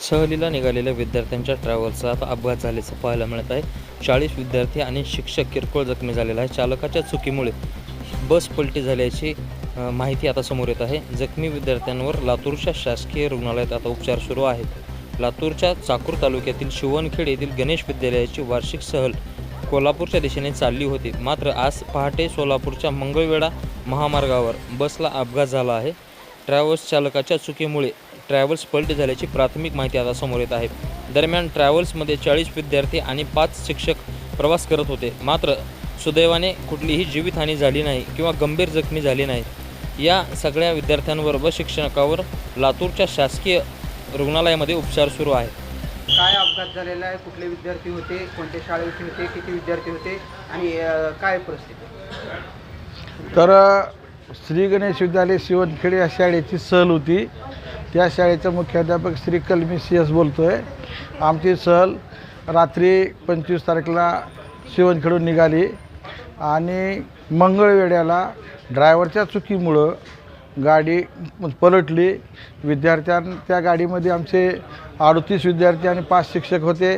सहलीला निघालेल्या विद्यार्थ्यांच्या ट्रॅव्हल्सचा आता अपघात झाल्याचं पाहायला मिळत आहे. चाळीस विद्यार्थी आणि शिक्षक किरकोळ जखमी झालेला आहे. चालकाच्या चुकीमुळे बस पलटी झाल्याची माहिती आता समोर येत आहे. जखमी विद्यार्थ्यांवर लातूरच्या शासकीय रुग्णालयात आता उपचार सुरू आहेत. लातूरच्या चाकूर तालुक्यातील शिवणखेड येथील गणेश विद्यालयाची वार्षिक सहल कोल्हापूरच्या दिशेने चालली होती. मात्र आज पहाटे सोलापूरच्या मंगळवेढा महामार्गावर बसला अपघात झाला आहे. ट्रॅव्हल्स चालकाच्या चुकीमुळे ट्रॅव्हल्स पलटी झाल्याची प्राथमिक माहिती आता समोर येत आहे. दरम्यान ट्रॅव्हल्समध्ये चाळीस विद्यार्थी आणि पाच शिक्षक प्रवास करत होते. मात्र सुदैवाने कुठलीही जीवितहानी झाली नाही किंवा गंभीर जखमी झाली नाही. या सगळ्या विद्यार्थ्यांवर व शिक्षकावर लातूरच्या शासकीय रुग्णालयामध्ये उपचार सुरू आहेत. काय अपघात झालेला आहे? कुठले विद्यार्थी होते? कोणत्या शाळेचे होते? किती विद्यार्थी होते? आणि काय परिस्थिती? तर श्री गणेश विद्यालय शिवणखेड या शाळेची सहल होती. त्या शाळेचा मुख्याध्यापक श्री कलमी सी एस बोलतो आहे आमची सहल रात्री पंचवीस तारखेला शिवणखेडून निघाली. आणि मंगळवेड्याला ड्रायव्हरच्या चुकीमुळं गाडी पलटली. विद्यार्थ्यां त्या गाडीमध्ये आमचे अडतीस विद्यार्थी आणि पाच शिक्षक होते.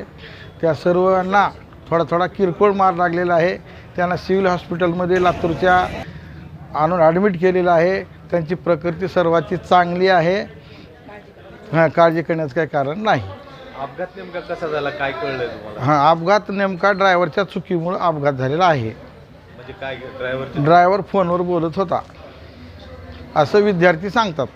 त्या सर्वांना थोडा थोडा किरकोळ मार लागलेला आहे. त्यांना सिव्हिल हॉस्पिटलमध्ये लातूरच्या आणून ॲडमिट केलेलं आहे. त्यांची प्रकृती सर्वाची चांगली आहे. हां काळजी करण्याचं काही कारण नाही. अपघात नेमका कसा झाला? काय कळलंय तुम्हाला? हां अपघात नेमका ड्रायव्हरच्या चुकीमुळं अपघात झालेला आहे. म्हणजे काय ड्रायव्हरचे ड्रायव्हर फोनवर बोलत होता. असं विद्यार्थी सांगतात.